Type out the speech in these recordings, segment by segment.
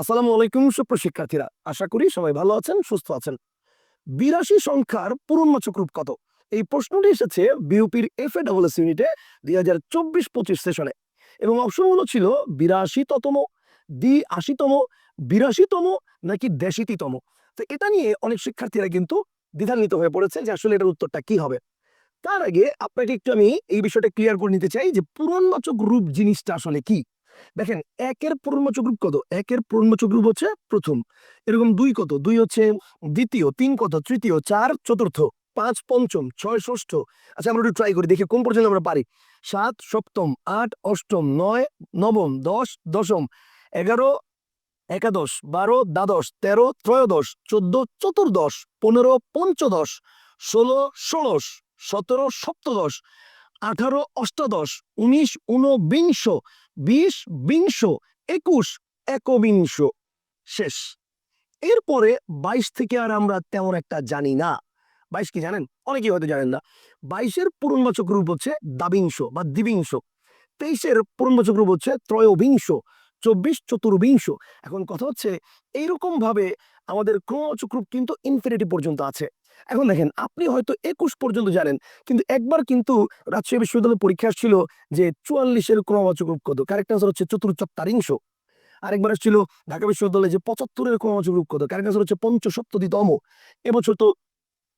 আসসালামু আলাইকুম সুপ্রশিক্ষার্থীরা আশা করি সবাই ভালো আছেন, সুস্থ আছেন। বিরাশি সংখ্যার পূরণবাচক রূপ কত? এই প্রশ্নটি এসেছে বিউপির এফ এ ডাবল এস ইউনিটে দুই হাজার চব্বিশ পঁচিশ সেশনে। এবং অপশনগুলো ছিল বিরাশিতম দ্বি আশিতম বিরাশিতম নাকি দেশিতিতম? তো এটা নিয়ে অনেক শিক্ষার্থীরা কিন্তু দ্বিধান্বিত হয়ে পড়েছে যে আসলে এটার উত্তরটা কি হবে। তার আগে আপনাকে একটু আমি এই বিষয়টা ক্লিয়ার করে নিতে চাই যে পূরণবাচক রূপ জিনিসটা আসলে কি? দেখেন, একের পূর্ণবাচক রূপ কত? একের পূর্ণবাচক রূপ হচ্ছে প্রথম। এরকম দুই কত? দুই হচ্ছে দ্বিতীয়, তিন কত? তৃতীয়, চার, চতুর্থ, পাঁচ, পঞ্চম, ছয়, ষষ্ঠ। আচ্ছা আমরা একটু ট্রাই করি, দেখি কোন পর্যন্ত আমরা পারি। সাত, সপ্তম, আট, অষ্টম, নয়, নবম, দশ, দশম, এগারো, একাদশ, বারো, দ্বাদশ, তেরো, ত্রয়োদশ, চোদ্দ, চতুর্দশ, পনেরো, পঞ্চদশ, ষোলো, ষোড়শ, সতেরো, সপ্তদশ, আঠারো, অষ্টাদশ, উনিশ, ঊনবিংশ বিশ, বিংশ, একুশ, একবিংশ। শেষ। এরপরে বাইশ থেকে আর আমরা তেমন একটা জানি না। বাইশ কি জানেন? অনেকেই হয়তো জানেন না। বাইশের পূর্ণবাচক রূপ হচ্ছে দাবিংশ বা দ্বিবিংশ। তেইশের পূর্ণবাচক রূপ হচ্ছে ত্রয়োবিংশ। চব্বিশ চতুর্বিংশ। এখন কথা হচ্ছে এইরকম ভাবে আমাদের ক্রমবাচক রূপ কিন্তু ইনফিনিটি পর্যন্ত আছে। এখন দেখেন, আপনি হয়তো একুশ পর্যন্ত জানেন, কিন্তু একবার কিন্তু রাজশাহী বিশ্ববিদ্যালয়ের পরীক্ষা ছিল যে চুয়াল্লিশের ক্রমবাচক রূপ কত কারেক্ট আনসার হচ্ছে চতুর্চত্তারিংশ আরেকবার ছিল ঢাকা বিশ্ববিদ্যালয়ে যে পঁচাত্তরের ক্রমবাচক রূপ কত কারেক্ট আনসার হচ্ছে পঞ্চসপ্ততিতম এবছর তো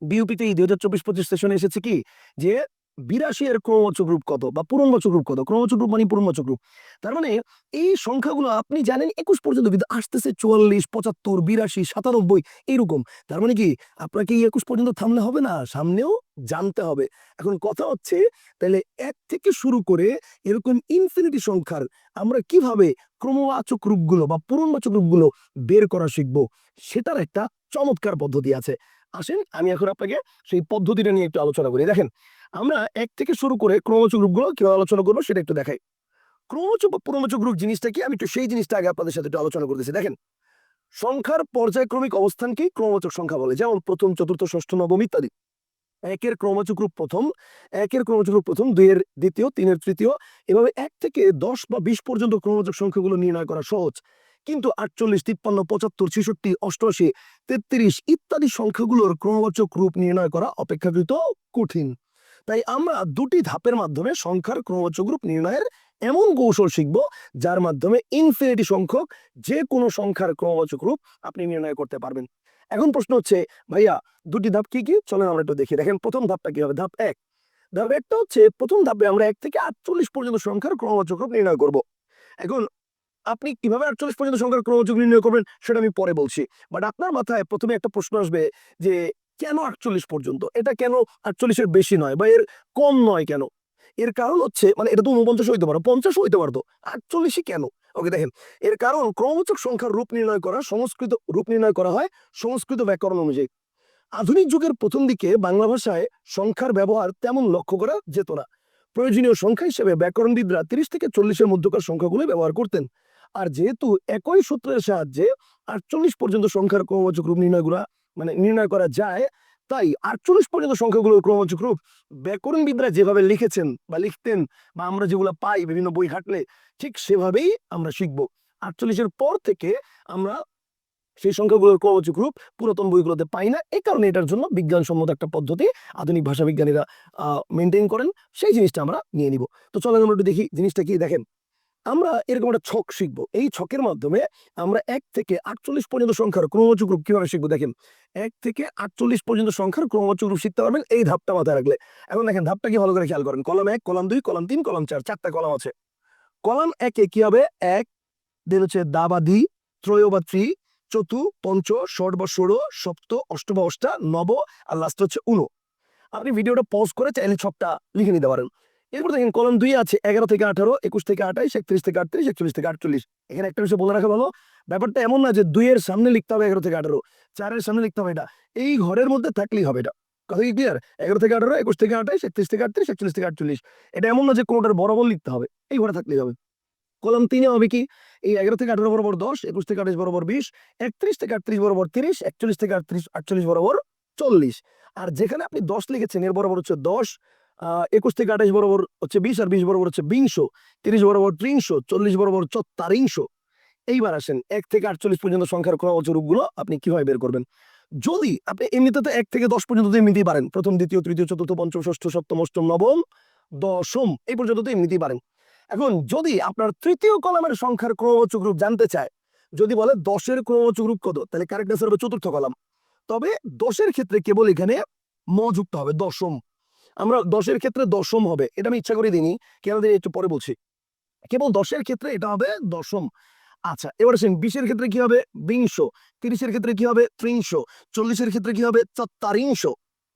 বিউপিতে দুই হাজার চব্বিশ পঁচিশ সেশনে এসেছে কি? যে বিরাশি এর ক্রমবাচক রূপ কত বা পূরণবাচক রূপ কত? ক্রমবাচক রূপ মানে পূরণবাচক রূপ। তার মানে এই সংখ্যাগুলো আপনি জানেন একুশ পর্যন্ত কিন্তু আসতেছে চুয়াল্লিশ, পঁচাত্তর, বিরাশি, সাতানব্বই এইরকম তার মানে কি? আপনাকে একুশ পর্যন্ত থামলে হবে না, সামনেও জানতে হবে। এখন কথা হচ্ছে, তাহলে এক থেকে শুরু করে এরকম ইনফিনিটি সংখ্যার আমরা কীভাবে ক্রমবাচক রূপগুলো বা পূরণবাচক রূপগুলো বের করা শিখব? সেটার একটা চমৎকার পদ্ধতি আছে। আসেন, আমি এখন আপনাকে সেই পদ্ধতিটা নিয়ে একটু আলোচনা করি। দেখেন, আমরা এক থেকে শুরু করে ক্রমবাচক রূপগুলো কীভাবে আলোচনা করব সেটা একটু দেখাই। ক্রমবাচক বা পূর্ণবাচক রূপ জিনিসটা কি? আমি একটু সেই জিনিসটা আগে আপনাদের সাথে একটু আলোচনা করতেছি। দেখেন, সংখ্যার পর্যায়ক্রমিক অবস্থানকেই ক্রমবাচক সংখ্যা বলে, যেমন প্রথম, চতুর্থ, ষষ্ঠ, নবম ইত্যাদি। একের ক্রমবাচক রূপ প্রথম, একের ক্রমবাচক রূপ প্রথম, দুইয়ের দ্বিতীয়, তিনের তৃতীয়, এভাবে এক থেকে দশ বা বিশ পর্যন্ত ক্রমবাচক সংখ্যাগুলো নির্ণয় করা সহজ। কিন্তু আটচল্লিশ, তিপ্পান্ন, পঁচাত্তর, ছেষট্টি, অষ্টআশি, তেত্রিশ ইত্যাদি সংখ্যাগুলোর ক্রমবাচক রূপ নির্ণয় করা অপেক্ষাকৃত কঠিন। তাই আমরা দুটি ধাপের মাধ্যমে সংখ্যার ক্রমবাচক রূপ নির্ণয়ের এমন কৌশল শিখব, যার মাধ্যমে ইনফিনিটি সংখ্যক যে কোনো সংখ্যার ক্রমবাচক রূপ আপনি নির্ণয় করতে পারবেন। এখন প্রশ্ন হচ্ছে, ভাইয়া, দুটি ধাপ কি কি? চলেন আমরা একটু দেখি। দেখেন, প্রথম ধাপটা কি হবে? ধাপ এক। ধাপ একটা হচ্ছে, প্রথম ধাপে আমরা এক থেকে আটচল্লিশ পর্যন্ত সংখ্যার ক্রমবাচক রূপ নির্ণয় করব। এখন আপনি কীভাবে আটচল্লিশ পর্যন্ত সংখ্যার ক্রমযোগ নির্ণয় করবেন সেটা আমি পরে বলছি। বাট আপনার মাথায় প্রথমে একটা প্রশ্ন আসবে যে, কেন আটচল্লিশ পর্যন্ত? এটা কেন আটচল্লিশের বেশি নয় বা এর কম নয় কেন? এর কারণ হচ্ছে মানে এটা তো উনপঞ্চাশ হইতে পারো, পঞ্চাশ হইতে পারতো। আটচল্লিশই কেন? ওকে দেখেন, এর কারণ ক্রমবাচক সংখ্যার রূপ নির্ণয় করা, সংস্কৃত রূপ নির্ণয় করা হয় সংস্কৃত ব্যাকরণ অনুযায়ী। আধুনিক যুগের প্রথম দিকে বাংলা ভাষায় সংখ্যার ব্যবহার তেমন লক্ষ্য করা যেত না। প্রয়োজনীয় সংখ্যা হিসেবে ব্যাকরণবিদরা তিরিশ থেকে চল্লিশের মধ্যকার সংখ্যাগুলো ব্যবহার করতেন। আর যেহেতু একই সূত্রের সাহায্যে আটচল্লিশ পর্যন্ত সংখ্যার ক্রমবাচক রূপ নির্ণয় করা মানে নির্ণয় করা যায়, তাই আটচল্লিশ পর্যন্ত সংখ্যাগুলোর ক্রমবাচক রূপ ব্যাকরণবিদরা যেভাবে লিখেছেন বা লিখতেন বা আমরা যেগুলো পাই বিভিন্ন বই ঘাটলে, ঠিক সেভাবেই আমরা শিখব। আটচল্লিশের পর থেকে আমরা সেই সংখ্যাগুলোর ক্রমবাচক রূপ পুরাতন বইগুলোতে পাই না এই কারণে এটার জন্য বিজ্ঞানসম্মত একটা পদ্ধতি আধুনিক ভাষা বিজ্ঞানীরা মেনটেন করেন, সেই জিনিসটা আমরা নিয়ে নিব। তো চলেন আমরা একটু দেখি জিনিসটা কি, দেখেন। আমরা এরকম একটা ছক শিখব। এই ছকের মাধ্যমে আমরা এক থেকে আটচল্লিশ পর্যন্ত সংখ্যার ক্রমবাচক রূপ কীভাবে শিখব দেখেন? এক থেকে আটচল্লিশ পর্যন্ত সংখ্যার ক্রমবাচক রূপ শিখতে পারবেন এই ধাপটা মাথায় রাখলে। এখন দেখেন ধাপটা কি ভালো করে খেয়াল করেন। কলম এক, কলম দুই, কলম তিন, কলম চার, চারটা কলম আছে। কলম একে কি হবে? এক, দেন হচ্ছে দা দি, ত্রয় বা ত্রি, চতু, পঞ্চ, ষট বা ষোড়, সপ্ত, অষ্ট বা অষ্টা, নব, আর লাস্ট হচ্ছে উনো। আপনি ভিডিওটা পজ করে চাইলে ছকটা লিখে নিতে পারেন। এরপর দেখেন কলম দুই আছে, এগারো থেকে আঠারো, একুশ থেকে আঠাইশ, একত্রিশ থেকে আটত্রিশ, একচল্লিশ থেকে আটচল্লিশ। এখানে একটা বিষয় বলে রাখা ভালো, ব্যাপারটা এমন না যে দুইয়ের সামনে লিখতে হবে এগারো থেকে আঠারো, চারের সামনে লিখতে হবে এটা। এই ঘরের মধ্যে থাকলেই হবে এটা। কথা কি ক্লিয়ার এগারো থেকে আঠারো, একুশ থেকে আঠাইশ, একত্রিশ থেকে আটত্রিশ, একচল্লিশ থেকে আটচল্লিশ। এটা এমন না যে কোনোটার বরাবর লিখতে হবে, এই ঘরে থাকলেই হবে। কলম তিনে হবে কি? এই এগারো থেকে আঠারো বরাবর দশ, একুশ থেকে আঠাশ বরাবর বিশ, একত্রিশ থেকে আটত্রিশ বরাবর তিরিশ, একচল্লিশ থেকে আটত্রিশ, আটচল্লিশ বরাবর চল্লিশ। আর যেখানে আপনি দশ লিখেছেন, এর বরাবর হচ্ছে দশ একুশ থেকে আঠাশ বরাবর হচ্ছে বিশ আর বিশ বরাবর হচ্ছে বিংশ, তিরিশ বরাবর ত্রিংশ, চল্লিশ বরাবর চত্বারিংশ। এইবার আসেন, এক থেকে আটচল্লিশ পর্যন্ত সংখ্যার ক্রমচ রূপগুলো আপনি কীভাবে বের করবেন? যদি আপনি এমনিতে তো এক থেকে দশ পর্যন্ত এমনিতেই পারেন, প্রথম, দ্বিতীয়, তৃতীয়, চতুর্থ, পঞ্চম, ষষ্ঠ, সপ্তম, অষ্টম, নবম, দশম, এই পর্যন্ত তো এমনিতেই পারেন। এখন যদি আপনার তৃতীয় কলামের সংখ্যার ক্রমবাচক রূপ জানতে চায়, যদি বলে দশের ক্রমবাচক রূপ কত, তাহলে কারেক্ট হবে চতুর্থ কলাম। তবে দশের ক্ষেত্রে কেবল এখানে ম যুক্ত হবে, দশম। আমরা দশের ক্ষেত্রে দশম হবে। এটা আমি ইচ্ছা করে দিইনি। কেন দিই একটু পরে বলছি। কেবল দশের ক্ষেত্রে এটা হবে দশম। আচ্ছা এবার আসেন বিশের ক্ষেত্রে কি হবে? বিংশ। তিরিশের ক্ষেত্রে কি হবে? ত্রিংশ। চল্লিশের ক্ষেত্রে কি হবে? চত্বারিংশ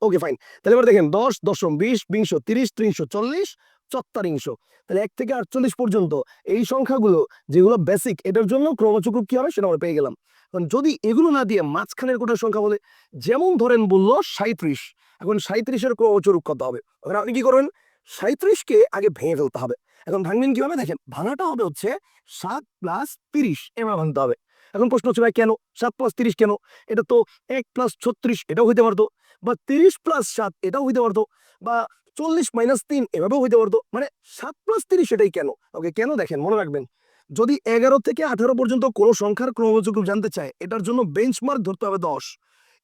ওকে, ফাইন। তাহলে এবার দেখেন, দশ, দশম, বিশ, বিংশ, তিরিশ, ত্রিংশ, চল্লিশ চত্বারিংশ তাহলে এক থেকে আটচল্লিশ পর্যন্ত এই সংখ্যাগুলো যেগুলো বেসিক এটার জন্য ক্রমচক্র কি হবে সেটা আমরা পেয়ে গেলাম। এখন যদি এগুলো না দিয়ে মাঝখানের কোটা সংখ্যা বলে, যেমন ধরেন বলল সাঁত্রিশ এখন সাঁত্রিশের ক্রমচরূপ কত হবে। ওখানে আপনি কি করবেন? সাঁত্রিশকে আগে ভেঙে ফেলতে হবে। এখন ভাঙবেন কীভাবে দেখেন, ভাঙাটা হবে হচ্ছে সাত প্লাস তিরিশ এবার ভাঙতে হবে। এখন প্রশ্ন হচ্ছে ভাই, কেন? সাত প্লাস তিরিশ কেন? এটা তো এক প্লাস ছত্রিশ, এটাও হইতে পারতো। বা তিরিশ প্লাস সাত, এটাও হইতে পারতো। বা চল্লিশ মাইনাস তিন, এভাবেও হইতে পারতো। মানে সাত প্লাস তিরিশ এটাই কেন? ওকে, কেন দেখেন, মনে রাখবেন। যদি এগারো থেকে আঠারো পর্যন্ত কোনো সংখ্যার রূপ জানতে চায়, এটার জন্য বেঞ্চমার্ক ধরতে হবে দশ।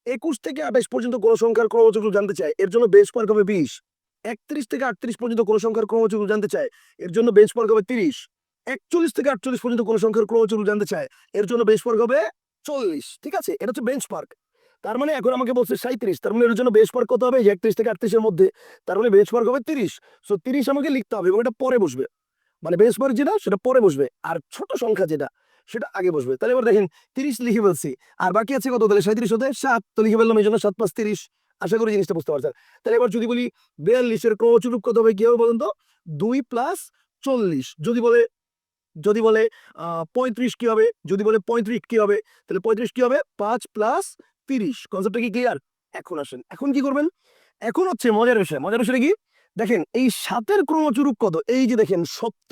একুশ থেকে আঠাশ পর্যন্ত কোনো সংখ্যার ক্রমবাচক রূপ জানতে চায়, এর জন্য বেঞ্চমার্ক হবে বিশ। একত্রিশ থেকে আটত্রিশ পর্যন্ত কোনো সংখ্যার ক্রমবাচক রূপ জানতে চায়, এর জন্য বেঞ্চমার্ক হবে তিরিশ। একচল্লিশ থেকে আটচল্লিশ পর্যন্ত কোনো সংখ্যার ক্রমবাচক রূপ জানতে চায়, এর জন্য বেঞ্চমার্ক হবে চল্লিশ। ঠিক আছে? এটা হচ্ছে বেঞ্চমার্ক তার মানে এখন আমাকে বলছে সাঁত্রিশ তার মানে এর জন্য বেঞ্চমার্ক কত হবে? একত্রিশ থেকে আটত্রিশের মধ্যে, তার মানে বেঞ্চমার্ক হবে তিরিশ। সো তিরিশ আমাকে লিখতে হবে এবং এটা পরে বসবে। মানে বেঞ্চমার্ক যেটা, সেটা পরে বসবে। আর ছোট সংখ্যা যেটা সেটা আগে বসবে। তাহলে এবার দেখেন, তিরিশ লিখে ফেলছি। আর বাকি আছে কত? তাহলে সাঁত্রিশ হতে সাত। তো লিখে ফেললাম এই জন্য সাত পাঁচ তিরিশ। আশা করি জিনিসটা বুঝতে পারছেন। তাহলে এবার যদি বলি বিয়াল্লিশের ক্রমচুরূপ কত হবে, কি হবে বলুন তো? দুই প্লাস চল্লিশ। যদি বলে যদি বলে পঁয়ত্রিশ কি হবে? যদি বলে পঁয়ত্রিশ কি হবে? তাহলে পঁয়ত্রিশ কি হবে? পাঁচ প্লাস তিরিশ। কনসেপ্টটা কি ক্লিয়ার এখন আসেন। এখন কি করবেন? এখন হচ্ছে মজার বিষয়। মজার বিষয় কি? দেখেন, এই সাতের ক্রমচুরূপ কত? এই যে দেখেন সপ্ত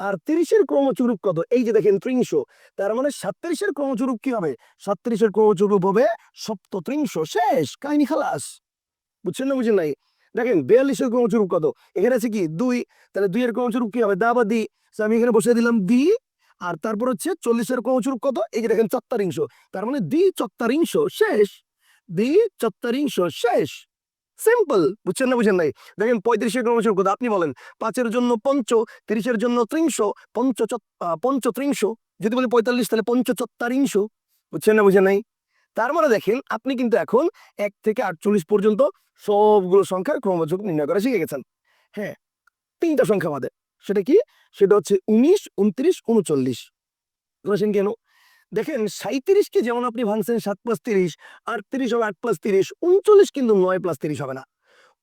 আর তিরিশের ক্রমচুরূপ কত? এই যে দেখেন ত্রিংশ। তার মানে সাতত্রিশের ক্রমচুরূপ কি হবে? সাতত্রিশের ক্রমচুরূপ হবে সপ্ত ত্রিংশ শেষ। কাহিনী খালাস। বুঝছেন না বুঝছেন নাই? দেখেন বিয়াল্লিশের ক্রমচুরূপ কত? এখানে আছে কি? দুই। তাহলে দুইয়ের ক্রমচুরূপ কি হবে? দা বা দি। আমি এখানে বসে দিলাম দি। আর তারপর হচ্ছে চল্লিশের ক্রমচুরূপ কত? এই যে দেখেন চত্বারিংশ। তার মানে দি চত্বারিংশ। শেষ। দি চত্বারিংশ। শেষ। সিম্পল বুঝছেন না বুঝেন নাই? দেখেন পঁয়ত্রিশের ক্রমশ কথা আপনি বলেন, পাঁচের জন্য পঞ্চ, তিরিশের জন্য ত্রিংশ, পঞ্চ পঞ্চ ত্রিংশ, যদি বলি পঁয়তাল্লিশ, তাহলে পঞ্চচত্বারিংশ বুঝছেন না বুঝেন নাই? তার মানে দেখেন, আপনি কিন্তু এখন এক থেকে আটচল্লিশ পর্যন্ত সবগুলো সংখ্যার ক্রমযোগ নির্ণয় করা শিখে গেছেন। হ্যাঁ তিনটা সংখ্যা বাদে, সেটা কি? সেটা হচ্ছে উনিশ, উনত্রিশ, উনচল্লিশ। কেন? দেখেন সাঁত্রিশকে যেমন আপনি ভাঙছেন সাত প্লাস তিরিশ, আটত্রিশ হবে আট প্লাস তিরিশ, উনচল্লিশ কিন্তু নয় প্লাস তিরিশ হবে না।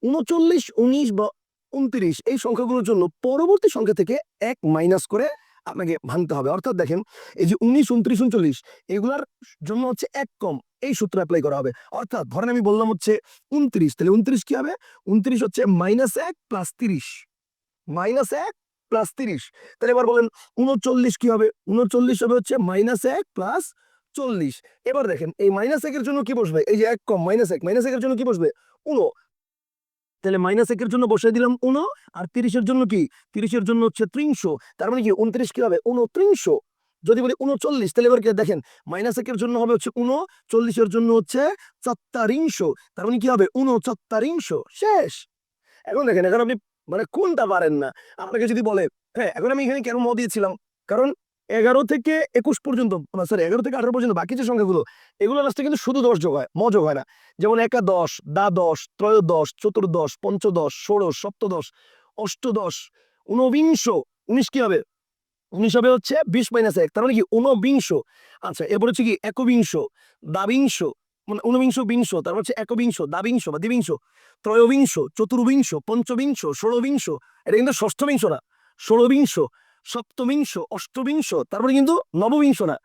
উনচল্লিশ, উনিশ বা উনত্রিশ এই সংখ্যাগুলোর জন্য পরবর্তী সংখ্যা থেকে এক মাইনাস করে আপনাকে ভাঙতে হবে। অর্থাৎ দেখেন, এই যে উনিশ, উনত্রিশ, উনচল্লিশ, এগুলার জন্য হচ্ছে এক কম, এই সূত্র অ্যাপ্লাই করা হবে। অর্থাৎ ধরেন আমি বললাম হচ্ছে উনত্রিশ, তাহলে উনত্রিশ কি হবে? উনত্রিশ হচ্ছে মাইনাস এক প্লাস তিরিশ মাইনাস এক প্লাস তিরিশ। তাহলে এবার বলেন উনচল্লিশ কি হবে? উনচল্লিশ হবে হচ্ছে মাইনাস এক প্লাস চল্লিশ। এবার দেখেন, এই মাইনাস একের জন্য কি বসবে? এই যে এক কম মাইনাস এক মাইনাস একের জন্য কি বসবে? উনো। তাহলে মাইনাস একের জন্য বসে দিলাম উনো, আর তিরিশের জন্য কি? তিরিশের জন্য হচ্ছে ত্রিংশ তার মানে কি উনত্রিশ কি হবে? উনত্রিংশ যদি বলি উনচল্লিশ তাহলে এবার কি দেখেন মাইনাস একের জন্য হবে হচ্ছে উনো চল্লিশের জন্য হচ্ছে চত্বারিংশ তার মানে কি হবে? উনচত্বারিংশ শেষ। এখন দেখেন, এখন আপনি মানে কোনটা পারেন না? আপনাকে যদি বলে হ্যাঁ এখন আমি এখানে কেন ম দিয়েছিলাম? কারণ এগারো থেকে একুশ পর্যন্ত সরি এগারো থেকে আঠারো পর্যন্ত বাকি যে সংখ্যাগুলো, এগুলো লাস্টে কিন্তু শুধু দশ যোগ হয় ম যোগ হয় না। যেমন একাদশ দ্বাদশ ত্রয়োদশ, চতুর্দশ, পঞ্চদশ, ষোড়শ, সপ্তদশ, অষ্টদশ, ঊনবিংশ, উনিশ কি হবে? উনিশ হবে হচ্ছে বিশ মাইনাস এক, তার মানে কি ঊনবিংশ। আচ্ছা এরপর হচ্ছে কি একবিংশ দাবিংশ মানে ঊনবিংশ, বিংশ, তারপর হচ্ছে একবিংশ দাবিংশ বা দ্বিবিংশ, ত্রয়োবিংশ, চতুর্বিংশ, পঞ্চবিংশ, ষোড়বিংশ, এটা কিন্তু ষষ্ঠবিংশ না, ষোড়বিংশ, সপ্তবিংশ, অষ্টবিংশ, তারপরে কিন্তু নববিংশ না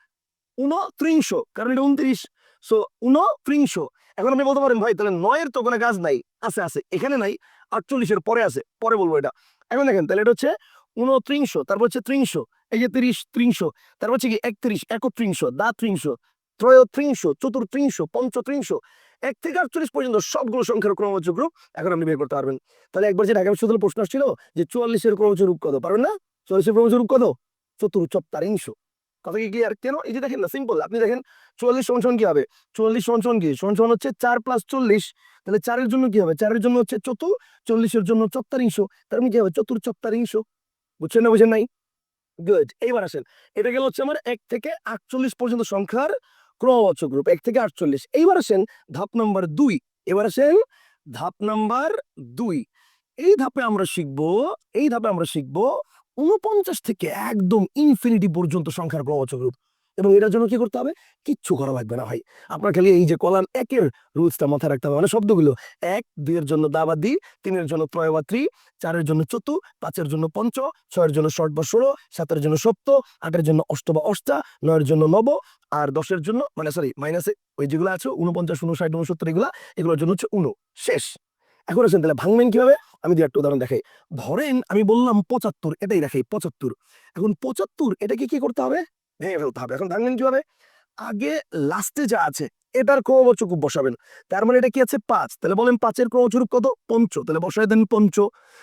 উনত্রিংশ কারণ এটা উনত্রিশ সো উনত্রিংশ এখন আপনি বলতে পারেন, ভাই, তাহলে নয়ের তো কোনো কাজ নাই। আছে আছে, এখানে নাই, আটচল্লিশের পরে আছে, পরে বলব এটা। এখন দেখেন, তাহলে এটা হচ্ছে উনত্রিংশ তারপর হচ্ছে ত্রিংশ, এই যে তিরিশ, ত্রিংশ, তারপর হচ্ছে কি একত্রিশ, একত্রিংশ দা ত্রিংশ ত্রয়োত্রিংশ, চতুর্ত্রিংশ, পঞ্চত্রিংশ, এক থেকে আটচল্লিশ পর্যন্ত সবগুলো সংখ্যার ক্রমযোগ রূপ এখন আপনি বের করতে পারবেন। তাহলে একবার যে ঢাকা বিশ্ববিদ্যালয় প্রশ্ন আসছিল যে চুয়াল্লিশের ক্রমযোগ রূপ কত, পারবেন না? চুয়াল্লিশের ক্রমযোগ রূপ কত? চতুর্চত্তারিংশ কথা কি ক্লিয়ার কেন? এই যে দেখেন না সিম্পল আপনি দেখেন, চুয়াল্লিশ সমান কি হবে? চুয়াল্লিশ সমান কি? সমান হচ্ছে চার প্লাস চল্লিশ। তাহলে চারের জন্য কি হবে? চারের জন্য হচ্ছে চতুর চল্লিশের জন্য চত্বারিংশ। তার মানে কি হবে? চতুর চত্বারিংশ বুঝছেন না, বুঝেন নাই? গুড এইবার আসেন। এটা গেল হচ্ছে আমার এক থেকে আটচল্লিশ পর্যন্ত সংখ্যার ক্রমবাচক গ্রুপ এক থেকে আটচল্লিশ। এইবার আসেন ধাপ নাম্বার দুই। এবার আসেন ধাপ নাম্বার দুই। এই ধাপে আমরা শিখব, এই ধাপে আমরা শিখব উনপঞ্চাশ থেকে একদম ইনফিনিটি পর্যন্ত সংখ্যার ক্রমবাচক গ্রুপ এবং এটার জন্য কি করতে হবে? কিচ্ছু করা লাগবে না ভাই। আপনার খালি এই যে কলাম একের রুলসটা মাথায় রাখতে হবে। মানে শব্দগুলো, এক, দুইয়ের জন্য দাবাদি তিনের জন্য ত্রয় বা ত্রি, চারের জন্য চতু, পাঁচের জন্য পঞ্চ, ছয়ের জন্য ষট বা ষোলো, সাতের জন্য সপ্ত, আটের জন্য অষ্ট বা অষ্টা, নয়ের জন্য নব আর দশের জন্য মানে সরি মাইনাসে ওই যেগুলো আছে উনপঞ্চাশ উনষাট উনসত্তর এগুলা, এগুলোর জন্য হচ্ছে উনো শেষ। এখন আসেন তাহলে ভাঙবেন কীভাবে? আমি দু একটা উদাহরণ দেখাই। ধরেন আমি বললাম পঁচাত্তর, এটাই দেখাই, পঁচাত্তর। এখন পঁচাত্তর, এটাকে কি করতে হবে? ভেঙে ফেলতে হবে। এখন ভাঙবেন কীভাবে? আগে লাস্টে যা আছে, এটার ক্রমবাচক বসাবেন। তার মানে এটা কি আছে? পাঁচ। তাহলে বলেন পাঁচের ক্রমচুরূপ কত? পঞ্চ। তাহলে বসায় দেন পঞ্চ।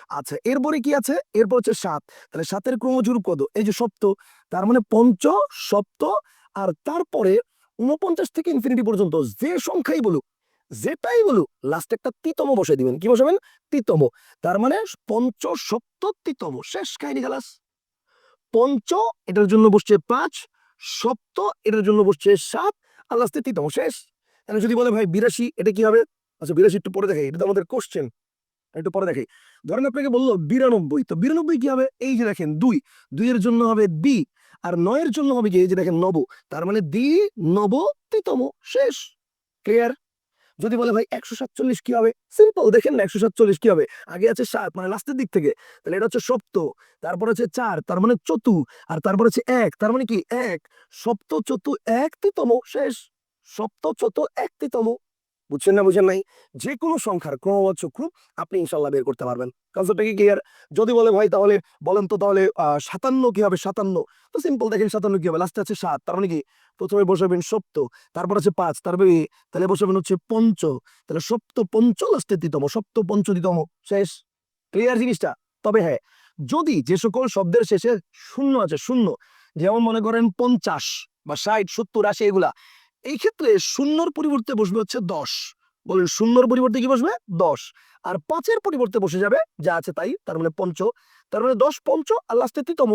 আচ্ছা এরপরে কি আছে? এরপর হচ্ছে সাত। তাহলে সাতের ক্রমচুরূপ কত? এই যে সপ্ত। তার মানে পঞ্চ, সপ্ত আর তারপরে উনপঞ্চাশ থেকে ইনফিনিটি পর্যন্ত যে সংখ্যাই বলুক, যেটাই বলুক লাস্টে একটা তিতম বসে দিবেন। কি বসাবেন? তিতম। তার মানে পঞ্চ, সপ্ত, তিতম। শেষ কাহিনী খালাস। পঞ্চ, এটার জন্য বসছে পাঁচ, সপ্ত, এটার জন্য বসছে সাত, আর লাস্টে তিতম শেষ। এখন যদি বলে ভাই বিরাশি, এটা কি হবে? আচ্ছা বিরাশি একটু পরে দেখাই, এটা তো আমাদের কোশ্চেন একটু পরে দেখাই। ধরেন আপনাকে বলল বিরানব্বই, তো বিরানব্বই কি হবে? এই যে দেখেন, দুই। দুইয়ের জন্য হবে বি, আর নয়ের জন্য হবে কি? এই যে দেখেন, নব। তার মানে দ্বি নব তিতম শেষ। ক্লিয়ার যদি বলে, ভাই, একশো সাতচল্লিশ কি হবে? সিম্পল দেখেন না একশো সাতচল্লিশ কি হবে। আগে আছে সাত মানে লাস্টের দিক থেকে। তাহলে এটা হচ্ছে সপ্ত, তারপর হচ্ছে চার, তার মানে চতু, আর তারপর হচ্ছে এক, তার মানে কি? এক। সপ্ত, চতু, এক তিতম, শেষ। সপ্ত, চতু, এক তিতম বুঝছেন না বুঝেন নাই? যে কোনো সংখ্যার ক্রমবাচক রূপ আপনি ইনশাল্লাহ বের করতে পারবেন। কনসেপ্টটা কি ক্লিয়ার যদি বলে ভাই তাহলে বলেন তো তাহলে সাতান্ন কি হবে? সাতান্ন। তো সিম্পল দেখেন সাতান্ন কি হবে? লাস্টে আছে সাত, তার মানে কি? প্রথমে বসাবেন সপ্ত, তারপর আছে পাঁচ তারপরে তাহলে বসাবেন হচ্ছে পঞ্চ। তাহলে সপ্ত পঞ্চ লাস্টে দিতম সপ্ত পঞ্চ দিতম শেষ। ক্লিয়ার জিনিসটা? তবে হ্যাঁ যদি যে সকল শব্দের শেষে শূন্য আছে, শূন্য, যেমন মনে করেন পঞ্চাশ বা ষাট, সত্তর, আশি, এগুলা এই ক্ষেত্রে শূন্যর পরিবর্তে বসবে হচ্ছে দশ। বলেন শূন্যর পরিবর্তে কি বসবে? দশ। আর পাঁচের পরিবর্তে বসে যাবে, যা আছে তাই, তার মানে পঞ্চ। তার মানে দশ পঞ্চ আর লাস্টে তৃতম।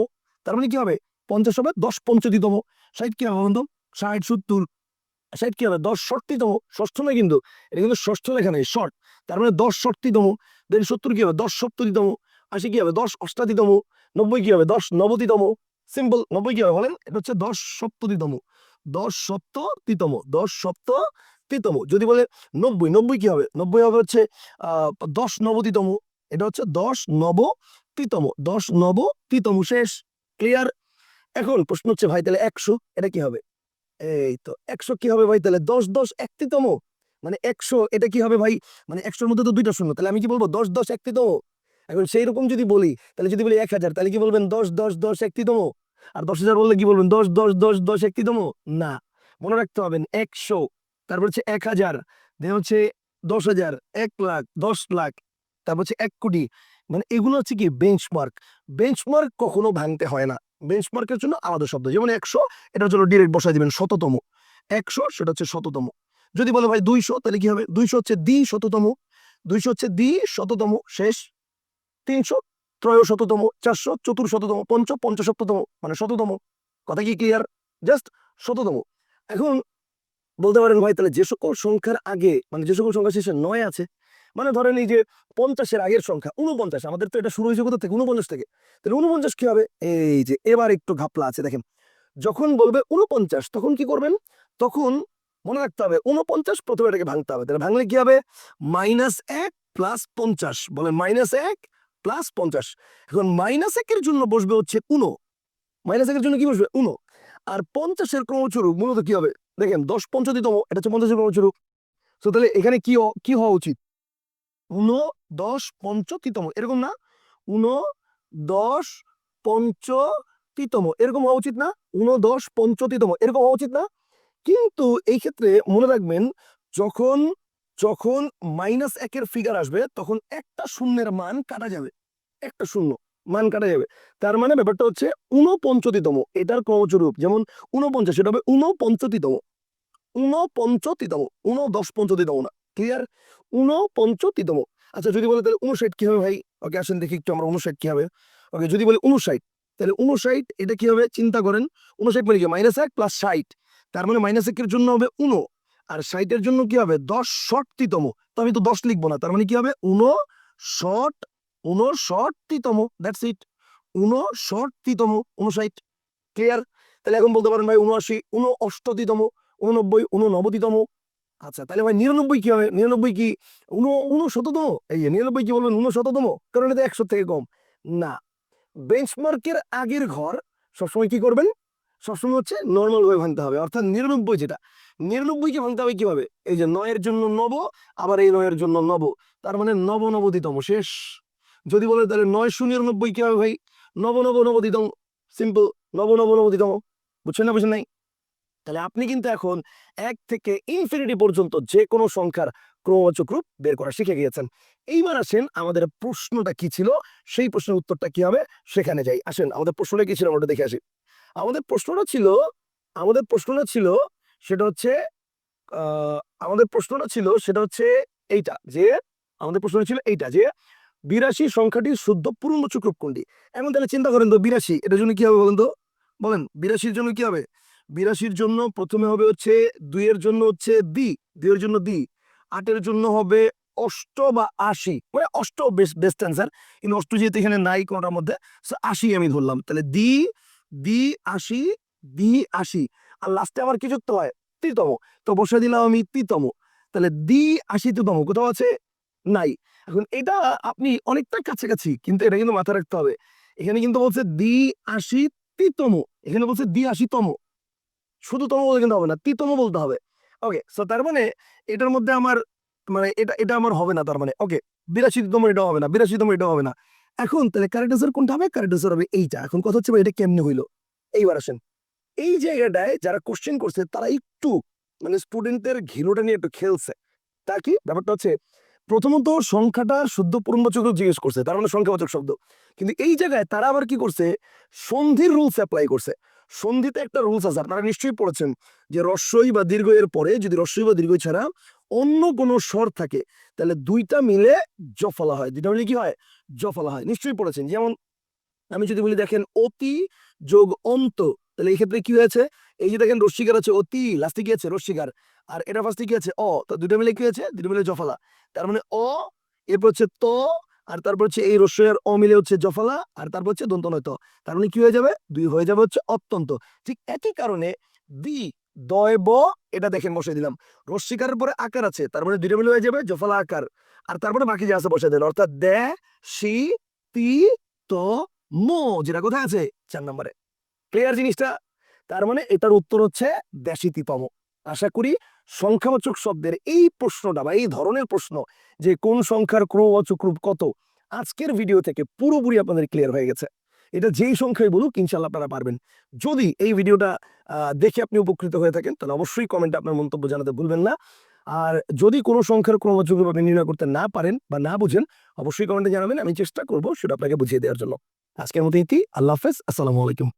তার মানে কি হবে? পঞ্চাশ হবে, দশ পঞ্চতিতম ষাট কি হবে বন্ধু? ষাট সত্তর। ষাট কি হবে? দশ ষট্টিতম ষষ্ঠ নয় কিন্তু, এটা কিন্তু ষষ্ঠ লেখা নেই শর্ট তার মানে দশ ষট্টিতম দেন সত্তর কি হবে? দশ সপ্ততিতম আশি কি হবে? দশ অষ্টাধিতম নব্বই কি হবে? দশ নবতিতম। সিম্পল, নব্বই কি হবে বলেন? এটা হচ্ছে দশ সপ্ততিতম দশ সপ্ততিতম দশ সপ্ততিতম যদি বলে নব্বই নব্বই কি হবে? নব্বই হবে হচ্ছে দশ নবতিতম এটা হচ্ছে দশ নবতিতম দশ নবতিতম শেষ ক্লিয়ার এখন প্রশ্ন হচ্ছে, ভাই, তাহলে একশো, এটা কি হবে? এই তো, একশো কি হবে ভাই, তাহলে দশ দশ একটিতম মানে একশো, এটা কি হবে ভাই? মানে একশোর মধ্যে তো দুইটা শূন্য, তাহলে আমি কি বলব দশ দশ একটিতম এখন সেই রকম যদি বলি, তাহলে যদি বলি এক হাজার, তাহলে কি বলবেন দশ দশ দশ একটিতম আর দশ হাজার বললে কি বলবেন? দশ দশ দশ দশ একটিতম না। মনে রাখতে হবে একশো। তারপর হচ্ছে এক হাজার। দেন হচ্ছে দশ হাজার, এক লাখ, দশ লাখ, তারপর হচ্ছে এক কোটি। মানে এগুলো হচ্ছে কি বেঞ্চমার্ক বেঞ্চমার্ক কখনো ভাঙতে হয় না। বেঞ্চমার্কের জন্য আলাদা শব্দ। যেমন একশো এটার জন্য ডিরেক্ট বসাই দিবেন শততম। একশো, সেটা হচ্ছে শততম। যদি বলে ভাই দুইশো, তাহলে কি হবে? দুইশো হচ্ছে দ্বি শততম। দুইশো হচ্ছে দ্বি শততম শেষ। তিনশো ত্রয় শততম চারশো চতুর শততম পঞ্চ পঞ্চসপ্ততম মানে শততম। কথা কি ক্লিয়ার জাস্ট শততম। এখন বলতে পারেন ভাই, তাহলে যে সকল সংখ্যার আগে মানে যে সকল সংখ্যা শেষে নয় আছে মানে ধরেন এই যে পঞ্চাশের আগের সংখ্যা উনপঞ্চাশ আমাদের তো এটা শুরু হয়েছে কোথা থেকে? উনপঞ্চাশ থেকে। তাহলে উনপঞ্চাশ কি হবে? এই যে এবার একটু ঘাপলা আছে, দেখেন। যখন বলবে উনপঞ্চাশ তখন কি করবেন? তখন মনে রাখতে হবে উনপঞ্চাশ প্রথমে এটাকে ভাঙতে হবে। তাহলে ভাঙলে কি হবে? মাইনাস এক প্লাস পঞ্চাশ বলে মাইনাস এক প্লাস পঞ্চাশ। এখন মাইনাস একের জন্য বসবে হচ্ছে উনো। মাইনাস একের জন্য কি বসবে? উনো। আর পঞ্চাশের ক্রমচুরুপ মূলত কি হবে? দেখেন, দশ পঞ্চতিতম এটা হচ্ছে পঞ্চাশের ক্রমচুরুপ তো তাহলে এখানে কি কি হওয়া উচিত? উনো দশ পঞ্চতিতম এরকম না? উনো দশ পঞ্চতিতম এরকম হওয়া উচিত না? উনদশ পঞ্চতিতম এরকম হওয়া উচিত না? কিন্তু এই ক্ষেত্রে মনে রাখবেন, যখন যখন মাইনাস একের ফিগার আসবে, তখন একটা শূন্যের মান কাটা যাবে। একটা শূন্য মান কাটা যাবে। তার মানে ব্যাপারটা হচ্ছে ঊনপঞ্চতিতম, এটার ক্রমচরূপ যেমন ঊনপঞ্চাশ সেটা হবে ঊনপঞ্চতিতম। ঊনপঞ্চতিতম ঊন দশ পঞ্চতিতম না ক্লিয়ার ঊনপঞ্চতিতম। আচ্ছা যদি বলে তাহলে উনষাট কি হবে ভাই? ওকে, আসেন দেখি একটু আমরা উনষাট কি হবে। ওকে, যদি বলি উনষাট তাহলে উনষাট এটা কি হবে? চিন্তা করেন উনষাট মানে কি? মাইনাস এক প্লাস ষাট। তার মানে মাইনাস একের জন্য হবে উনো আর ষাটের জন্য কি হবে? দশ ষট্টিতম। তো আমি তো দশ লিখব না, তার মানে কি হবে? উনো ষট উনষট্টিতম দ্যাটস ইট উনষট্টিতম উনষাট ক্লিয়ার তাহলে এখন বলতে পারেন ভাই উনআশি, উন উনঅষ্টতিতম উননব্বই উননবতিতম আচ্ছা তাহলে ভাই নিরানব্বই কি হবে? নিরানব্বই কি? উন উনশততম এই নিরানব্বই কি বলবেন? উনশততম কারণ এটা একশো থেকে কম। না। বেঞ্চমার্কের আগের ঘর সবসময় কি করবেন? সবসময় হচ্ছে নর্মাল ভাবে ভাঙতে হবে। অর্থাৎ নিরানব্বই যেটা নিরানব্বইকে ভাঙতে হবে কীভাবে? এই যে নয়ের জন্য নব, আবার এই নয়ের জন্য নব। তার মানে নব নবদিতম শেষ। যদি বলে তাহলে নয়শো নিরানব্বই কি হবে ভাই? নব নব নবতিতম সিম্পল নব নব নবতিতম বুঝছেন না বুঝছেন নাই? তাহলে আপনি কিন্তু এখন এক থেকে ইনফিনিটি পর্যন্ত যে কোনো সংখ্যার ক্রমবাচক রূপ বের করা শিখে গিয়েছেন। এইবার আসেন আমাদের প্রশ্নটা কি ছিল? সেই প্রশ্নের উত্তরটা কি হবে? সেখানে যাই। আসেন, আমাদের প্রশ্নটা কি ছিল? আমরা দেখে আসি। আমাদের প্রশ্নটা ছিল, আমাদের প্রশ্নটা ছিল সেটা হচ্ছে আমাদের প্রশ্নটা ছিল, সেটা হচ্ছে এইটা যে, আমাদের প্রশ্ন ছিল এইটা যে, বিরাশি সংখ্যাটির শুদ্ধ পূর্ণবাচক রূপ কোনটি? এখন তাহলে চিন্তা করেন তো, বিরাশি, এটার জন্য কি হবে বলেন তো? বলেন, বিরাশির জন্য কি হবে? বিরাশির জন্য প্রথমে হবে হচ্ছে দুইয়ের জন্য হচ্ছে দি দুইয়ের জন্য দি আটের জন্য হবে অষ্ট বা আশি মানে অষ্ট বেস্ট অ্যান্সার কিন্তু অষ্ট যেহেতু এখানে নাই কোনটার মধ্যে আশি আমি ধরলাম, তাহলে দি দি আশি দি আশি আর লাস্টে আমার কি যুক্ত হয়? তৃতম তো বসে দিলাম আমি তৃতম তাহলে দি আশিতম কোথাও আছে? নাই। এখন এটা আপনি অনেকটা কাছাকাছি, কিন্তু এটা কিন্তু মাথায় রাখতে হবে। এখানে কিন্তু বলছে দি আশি তৃতম এখানে বলছে দি আশিতম শুধু তম বলতে কিন্তু হবে না তৃতম বলতে হবে। ওকে সো তার মানে এটার মধ্যে আমার মানে এটা এটা আমার হবে না তার মানে। ওকে বিরাশিতম এটা হবে না বিরাশিতম এটা হবে না। এখন তাহলে কারেক্ট কোনটা হবে? কারেক্ট হবে এইটা। এখন কথা হচ্ছে এটা কেমনে হইল? এইবার আসেন। এই জায়গাটায় যারা কোশ্চেন করছে, তারা একটু মানে স্টুডেন্টদের ঘিরোটা নিয়ে একটু খেলছে। তা কি? ব্যাপারটা হচ্ছে, প্রথমত সংখ্যাটা শুদ্ধ পূর্ণবাচক জিজ্ঞেস করছে, তার মানে সংখ্যাবাচক শব্দ। কিন্তু এই জায়গায় তারা আবার কি করছে? সন্ধির রুলস অ্যাপ্লাই করছে। সন্ধিতে একটা রুলস আছে, আপনারা নিশ্চয়ই পড়েছেন যে রস্বই বা দীর্ঘ এর পরে যদি রস্বই বা দীর্ঘ ছাড়া অন্য কোনো স্বর থাকে, তাহলে দুইটা মিলে জফলা হয়। দুইটা মিলে কি হয়? জফলা হয়। নিশ্চয়ই পড়েছেন। যেমন আমি যদি বলি, দেখেন, অতি যোগ অন্ত তাহলে এই ক্ষেত্রে কি হয়েছে? এই যে দেখেন রশ্মিকার আছে অতি লাস্টে কি আছে? রশ্মিকার আর এটা ফার্স্টে কি আছে? অ, তো দুটো মিলে কি হয়েছে? দুটো মিলে জফলা। তার মানে অ, এরপর হচ্ছে ত, আর তারপর হচ্ছে এই রস্যের অ মিলে হচ্ছে জফলা, আর তারপর হচ্ছে দন্ত নয় ত তার মানে কি হয়ে যাবে? দুই হয়ে যাবে হচ্ছে অত্যন্ত। ঠিক একই কারণে দি দয় ব, এটা দেখেন বসে দিলাম। রস্বীকারের পরে আকার আছে, তার মানে দুইটা মিলে হয়ে যাবে জফলা আকার। আর তারপরে বাকি যে আছে বসে দিল অর্থাৎ দে সি তি, ত, মো, যেটা কোথায় আছে? চার নম্বরে। ক্লিয়ার জিনিসটা। তার মানে এটার উত্তর হচ্ছে দেশিতিপম আশা করি সংখ্যাবাচক শব্দের এই প্রশ্নটা বা এই ধরনের প্রশ্ন যে কোন সংখ্যার ক্রমবাচক রূপ কত, আজকের ভিডিও থেকে পুরোপুরি আপনাদের ক্লিয়ার হয়ে গেছে। এটা যেই সংখ্যায় বলুক ইনশাল্লাহ আপনারা পারবেন। যদি এই ভিডিওটা দেখে আপনি উপকৃত হয়ে থাকেন, তাহলে অবশ্যই কমেন্টে আপনার মন্তব্য জানাতে ভুলবেন না। আর যদি কোনো সংখ্যার ক্রমবাচক আপনি নির্ণয় করতে না পারেন বা না বুঝেন, অবশ্যই কমেন্টে জানাবেন, আমি চেষ্টা করব সেটা আপনাকে বুঝিয়ে দেওয়ার জন্য। আজকের মতো ইতি আল্লাহ হাফেজ, আসসালামু আলাইকুম।